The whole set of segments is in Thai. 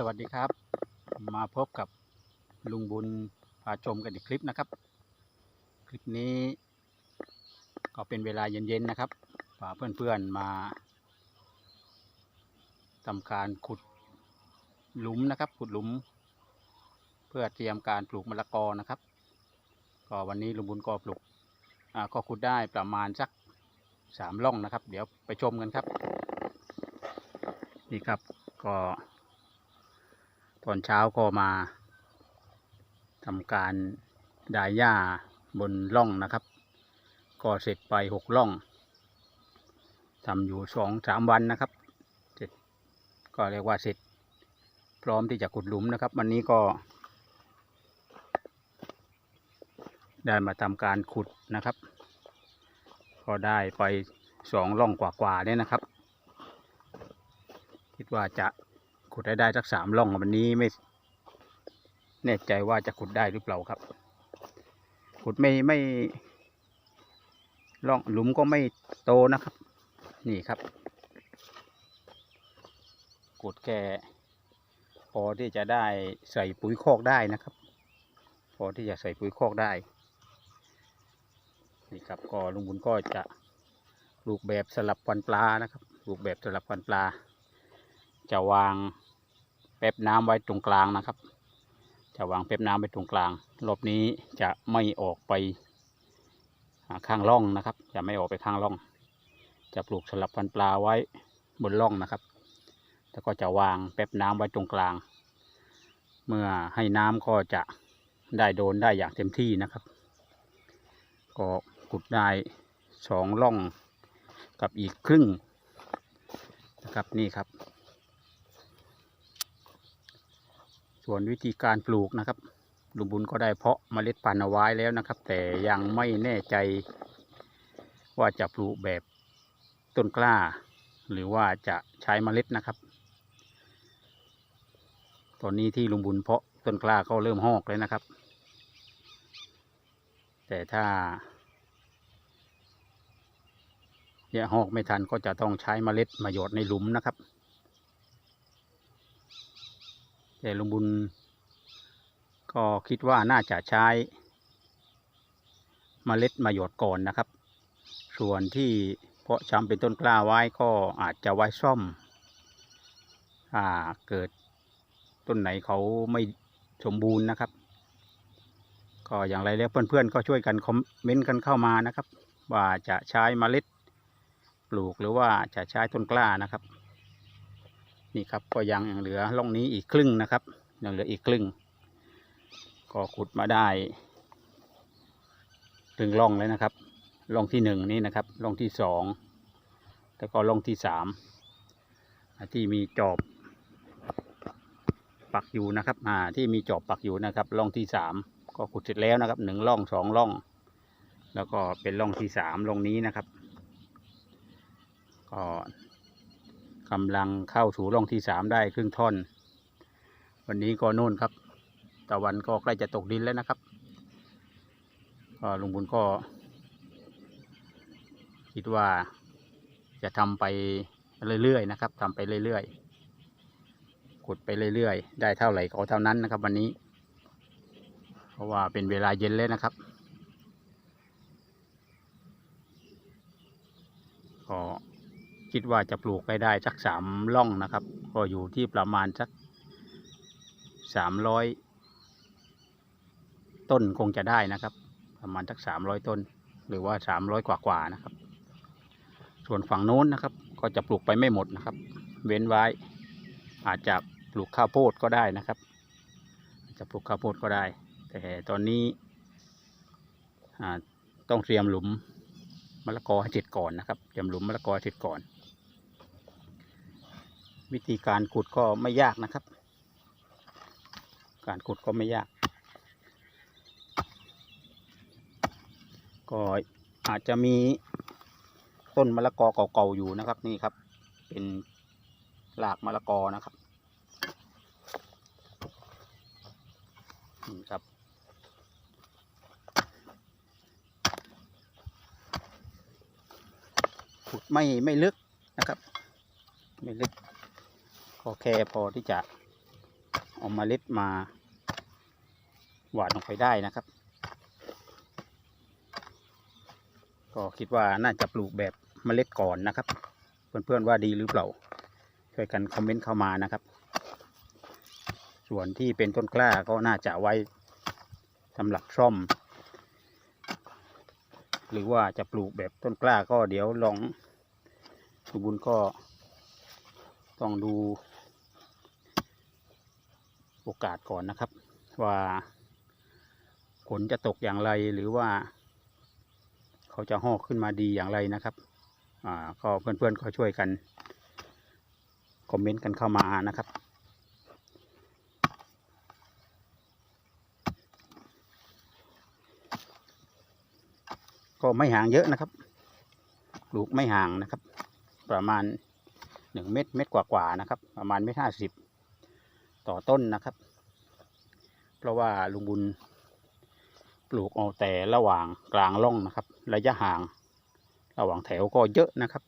สวัสดีครับ มาพบกับลุงบุญพาชมกันอีกคลิปนะครับ คลิปนี้ ก็เป็นเวลาเย็นๆนะครับพาเพื่อนๆมาทำการขุดหลุมนะครับ ขุดหลุม เพื่อเตรียมการปลูกมะละกอนะครับ ก็วันนี้ลุงบุญก็ปลูกก็ขุดได้ประมาณสักสามร่องนะครับ เดี๋ยวไปชมกันครับ นี่ครับก็ ตอนเช้าก็มาทำการดายหญ้าบนร่องนะครับ ก็เสร็จไปหกร่องทำอยู่สองสามวันนะครับ เสร็จก็เรียกว่าเสร็จ พร้อมที่จะขุดหลุมนะครับ วันนี้ก็ ได้มาทำการขุดนะครับ ก็ได้ไปสองร่องกว่าๆเนี่ยนะครับ คิดว่าจะ ขุดได้ได้สักสามร่องวันนี้ไม่ แน่ใจว่าจะขุดได้หรือเปล่าครับ ขุดไม่ไม่ร่องหลุมก็ไม่โตนะครับ นี่ครับ ขุดแค่พอที่จะได้ใส่ปุ๋ยคอกได้นะครับ พอที่จะใส่ปุ๋ยคอกได้นี่ครับก็ลุงบุญก็จะปลูกแบบสลับควันปลานะครับปลูกแบบสลับควันปลา จะวาง แป๊บน้ำไว้ตรงกลางนะครับ จะวางแป๊บน้ำไว้ตรงกลาง รอบนี้จะไม่ออกไปข้างร่องนะครับ จะไม่ออกไปข้างร่อง จะปลูกสลับพันปลาไว้บนร่องนะครับ แล้วก็จะวางแป๊บน้ำไว้ตรงกลาง เมื่อให้น้ำก็จะได้โดนได้อย่างเต็มที่นะครับ ก็ขุดได้สองร่องกับอีกครึ่งนะครับนี่ครับ ส่วนวิธีการปลูกนะครับลุงบุญก็ได้เพาะเมล็ดพันธุ์เอาไว้แล้วนะครับ แต่ยังไม่แน่ใจ ว่าจะปลูกแบบต้นกล้า หรือว่าจะใช้เมล็ดนะครับ ตอนนี้ที่ลุงบุญเพาะต้นกล้าก็เริ่มหอกเลยนะครับ แต่ถ้าแยกหอกไม่ทันก็จะต้องใช้เมล็ดมาหยดในหลุมนะครับ แต่ลุงบุญ ก็คิดว่าน่าจะใช้เมล็ดมาหยดก่อนนะครับ ส่วนที่เพาะชำเป็นต้นกล้าไว้ก็อาจจะไว้ซ่อมถ้าเกิดต้นไหนเขาไม่สมบูรณ์นะครับ ก็อย่างไรแล้วเพื่อนๆก็ช่วยกันคอมเมนต์กันเข้ามานะครับ ว่าจะใช้เมล็ดปลูกหรือว่าจะใช้ต้นกล้านะครับ นี่ครับก็ยังเหลือร่องนี้อีกครึ่งนะครับยังเหลืออีกครึ่ง ก็ขุดมาได้ถึงร่องเลยนะครับร่องที่หนึ่งนี่นะครับร่องที่สองแล้วก็ร่องที่สามที่มีจอบปักอยู่นะครับอ่าที่มีจอบปักอยู่นะครับร่องที่สามก็ขุดเสร็จแล้วนะครับหนึ่งร่องสองร่อง แล้วก็เป็นร่องที่สามร่องนี้นะครับ ก็ กำลังเข้าสู่ร่องที่สามได้ครึ่งท่อน วันนี้ก็โน่นครับ ตะวันก็ใกล้จะตกดินแล้วนะครับก็ลุงบุญก็ คิดว่าจะทำไปเรื่อยๆนะครับทำไปเรื่อยๆขุดไปเรื่อยๆ ได้เท่าไหร่ก็เท่านั้นนะครับ วันนี้ เพราะว่าเป็นเวลาเย็นแล้วนะครับก็ คิดว่าจะปลูกไปได้สักสามร่องนะครับ ก็อยู่ที่ประมาณสักสามร้อยต้นคงจะได้นะครับ ประมาณสักสามร้อยต้น หรือว่าสามร้อยกว่าๆนะครับ ส่วนฝั่งโน้นนะครับ ก็จะปลูกไปไม่หมดนะครับ เว้นไว้อาจจะปลูกข้าวโพดก็ได้นะครับ จะปลูกข้าวโพดก็ได้ แต่ตอนนี้ต้องเตรียมหลุมมะละกอให้เสร็จก่อนนะครับ เตรียมหลุมมะละกอให้เสร็จก่อน วิธีการขุดก็ไม่ยากนะครับ การขุดก็ไม่ยาก ก็อาจจะมีต้นมะละกอเก่าๆอยู่นะครับนี่ครับ เป็นหลากมะละกอนะครับนี่ครับขุดไม่ไม่ลึกนะครับ ไม่ลึก ก็แค่พอที่จะเอาเล็ดมา หวานลงไปได้นะครับ ก็คิดว่าน่าจะปลูกแบบเมล็ดก่อนนะครับ เพื่อนๆว่าดีหรือเปล่า ช่วยกันคอมเมนต์เข้ามานะครับ ส่วนที่เป็นต้นกล้าก็น่าจะไว้สำหรับซ่อม หรือว่าจะปลูกแบบต้นกล้าก็เดี๋ยวลองสุบุญก็ต้องดู โอกาสก่อนนะครับ ว่าฝนจะตกอย่างไรหรือว่า เขาจะหอกขึ้นมาดีอย่างไรนะครับ อ่าก็เพื่อนๆก็ช่วยกันคอมเมนต์กันเข้ามานะครับก็ไม่ห่างเยอะนะครับ ปลูกไม่ห่างนะครับ ประมาณหนึ่งเม็ดเม็ดกว่าๆนะครับ ประมาณเม็ดห้าสิบ ต่อต้นนะครับ เพราะว่าลุงบุญปลูกเอาแต่ระหว่างกลางร่องนะครับ ระยะห่าง ระหว่างแถวก็เยอะนะครับ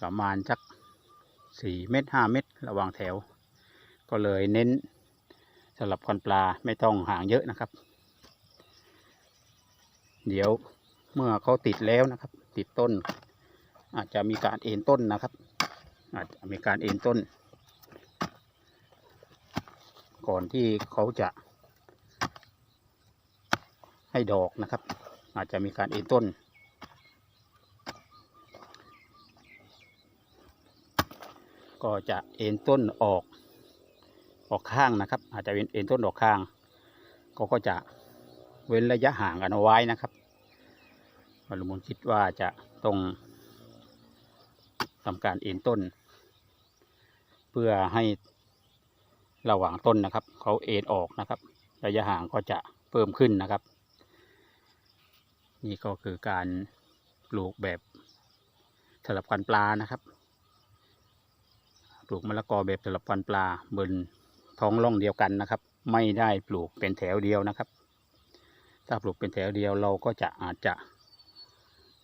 ประมาณสักสี่เมตรห้าเมตร ระหว่างแถว ก็เลยเน้นสำหรับควันปลาไม่ต้องห่างเยอะนะครับ เดี๋ยวเมื่อเขาติดแล้วนะครับ ติดต้น อาจจะมีการเอ็นต้นนะครับ อาจจะมีการเอ็นต้น ก่อนที่เขาจะให้ดอกนะครับ อาจจะมีการเอ็นต้น ก็จะเอ็นต้นออกออกข้างนะครับ อาจจะเป็นเอ็นต้นออกข้างก็ก็จะเว้นระยะห่างกันเอาไว้นะครับบรรลุมนคิดว่าจะต้องทำการเอ็นต้น เพื่อให้ ระหว่างต้นนะครับเขาเอ็นออกนะครับระยะห่างก็จะเพิ่มขึ้นนะครับ นี่ก็คือการปลูกแบบสลับกันปลานะครับ ปลูกมะละกอแบบสลับฟันปลาบนท้องร่องเดียวกันนะครับ ไม่ได้ปลูกเป็นแถวเดียวนะครับ ถ้าปลูกเป็นแถวเดียวเราก็จะอาจจะ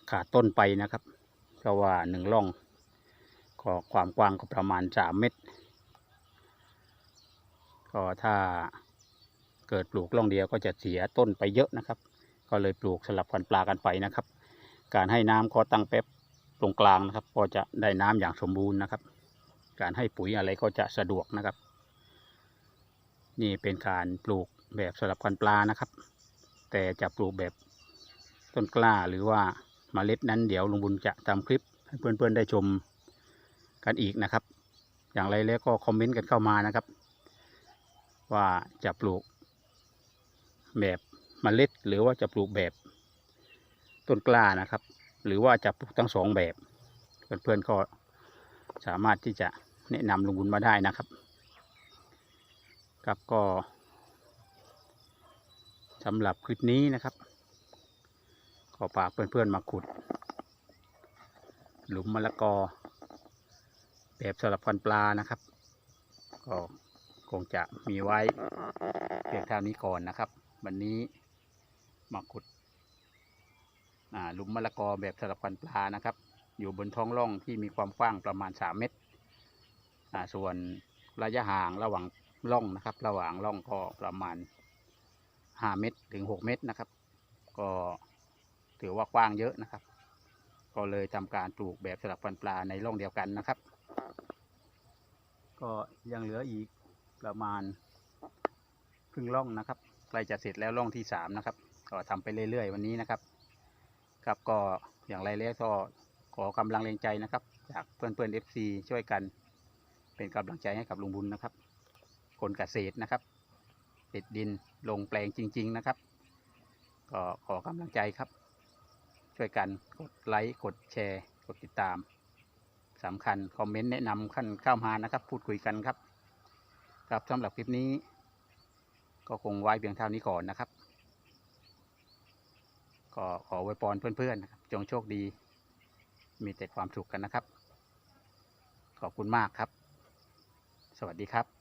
ขาดต้นไปนะครับ เพราะว่าหนึ่งร่องก็ความกว้างก็ประมาณสามเมตร ก็ถ้าเกิดปลูกร่องเดียวก็จะเสียต้นไปเยอะนะครับ ก็เลยปลูกสลับฟันปลากันไปนะครับ การให้น้ำก็ตั้งแป๊บตรงกลางนะครับ ก็จะได้น้ำอย่างสมบูรณ์นะครับ การให้ปุ๋ยอะไรก็จะสะดวกนะครับ นี่เป็นการปลูกแบบสลับกันปลานะครับ แต่จะปลูกแบบต้นกล้าหรือว่าเมล็ดนั้นเดี๋ยวลุงบุญจะทำคลิปให้เพื่อนๆได้ชมกันอีกนะครับ อย่างไรแล้วก็คอมเมนต์กันเข้ามานะครับ ว่าจะปลูกแบบเมล็ดหรือว่าจะปลูกแบบต้นกล้านะครับ หรือว่าจะปลูกทั้งสองแบบ เพื่อนๆก็สามารถที่จะแนะนำลุงบุญมาได้นะครับ ครับก็สำหรับคลิปนี้นะครับขอฝากเพื่อนๆมาขุด หลุมมะละกอแบบสลับฟันปลานะครับก็ คงจะมีไว้เพียงเท่านี้ก่อนนะครับ วันนี้มาขุดหลุมมะละกอแบบสลับฟันปลานะครับ อยู่บนท้องร่องที่มีความกว้างประมาณ 3 เมตรส่วนระยะห่างระหว่างร่องนะครับ ระหว่างร่องก็ประมาณ 5 เมตรถึง 6 เมตรนะครับ ก็ถือว่ากว้างเยอะนะครับ ก็เลยทำการปลูกแบบสลับฟันปลาในร่องเดียวกันนะครับ ก็ยังเหลืออีก ประมาณครึ่งร่องนะครับใกล้จะเสร็จแล้วร่องที่สามนะครับก็ทำไปเรื่อยๆ วันนี้นะครับ ครับก็อย่างไรแล้วก็ขอกำลังแรงใจนะครับ จากเพื่อนๆ FC ช่วยกัน เป็นกำลังใจให้กับลุงบุญนะครับ คนเกษตรนะครับติดดินลงแปลงจริง ๆ นะครับ ก็ขอกำลังใจครับ ช่วยกันกดไลค์กดแชร์ กดติดตามสำคัญ คอมเมนต์แนะนำขั้นเข้ามานะครับ พูดคุยกันครับ ครับสำหรับคลิปนี้ ก็คงไว้เพียงเท่านี้ก่อนนะครับ ก็ขอไว้พรเพื่อนๆนะครับจงโชคดี มีแต่ความสุขกันนะครับ ขอบคุณมากครับ สวัสดีครับ